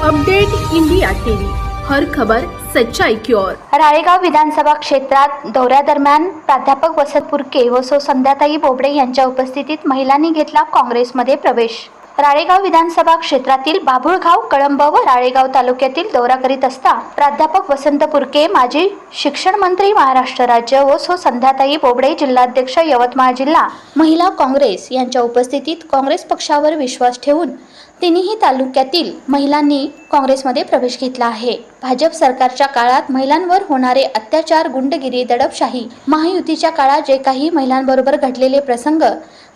Update India TV. हर खबर सच्चाई की ओर. राळेगाव विधानसभा क्षेत्रात दौऱ्यादरम्यान प्राध्यापक वसंत पुरके व सो संध्याताई बोबडे यांच्या उपस्थितीत महिलांनी घेतला काँग्रेसमध्ये प्रवेश. राळेगाव विधानसभा क्षेत्रातील बाभुळगाव कळंब व राळेगाव तालुक्यातील दौरा करीत असता प्राध्यापक वसंत पुरके माजी शिक्षण मंत्री महाराष्ट्र राज्य व सो संध्याताई बोबडे जिल्हाध्यक्ष यवतमाळ जिल्हा महिला काँग्रेस यांच्या उपस्थितीत काँग्रेस पक्षावर विश्वास ठेवून तिन्ही तालुक्यातील महिलांनी काँग्रेसमध्ये प्रवेश घेतला आहे. भाजप सरकारच्या काळात महिलांवर होणारे अत्याचार गुंडगिरी दडपशाही महायुतीच्या काळात जे काही महिलांबरोबर घडलेले प्रसंग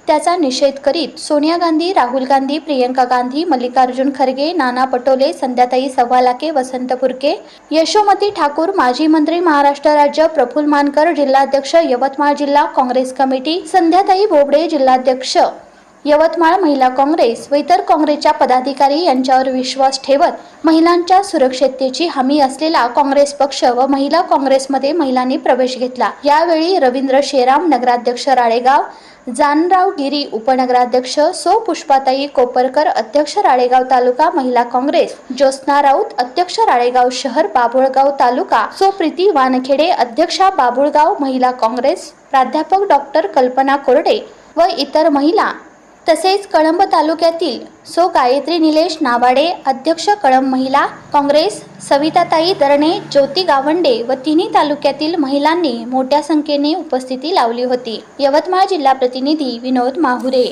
त्याचा निषेध करीत सोनिया गांधी राहुल गांधी प्रियंका गांधी मल्लिकार्जुन खरगे नाना पटोले संध्याताई सव्वालाके वसंत पुरके यशोमती ठाकूर माजी मंत्री महाराष्ट्र राज्य प्रफुल मानकर जिल्हाध्यक्ष यवतमाळ जिल्हा काँग्रेस कमिटी संध्याताई बोबडे जिल्हाध्यक्ष यवतमाळ महिला काँग्रेस व इतर काँग्रेसच्या पदाधिकारी यांच्यावर विश्वास ठेवत महिलांच्या सुरक्षिततेची हमी असलेला काँग्रेस पक्ष व महिला काँग्रेसमध्ये महिलांनी प्रवेश घेतला. यावेळी रवींद्र शेराम नगराध्यक्ष राळेगाव जानराव गिरी उपनगराध्यक्ष सो पुष्पाताई कोपरकर अध्यक्ष राळेगाव तालुका महिला काँग्रेस ज्योत्ना राऊत अध्यक्ष राळेगाव शहर बाभुळगाव तालुका सो प्रीती वानखेडे अध्यक्षा बाभुळगाव महिला काँग्रेस प्राध्यापक डॉक्टर कल्पना कोरडे व इतर महिला तसेच कळंब तालुक्यातील सो गायत्री निलेश नावाडे अध्यक्ष कळंब महिला काँग्रेस सविताताई दरणे ज्योती गावंडे व तिन्ही तालुक्यातील महिलांनी मोठ्या संख्येने उपस्थिती लावली होती. यवतमाळ जिल्हा प्रतिनिधी विनोद माहुरे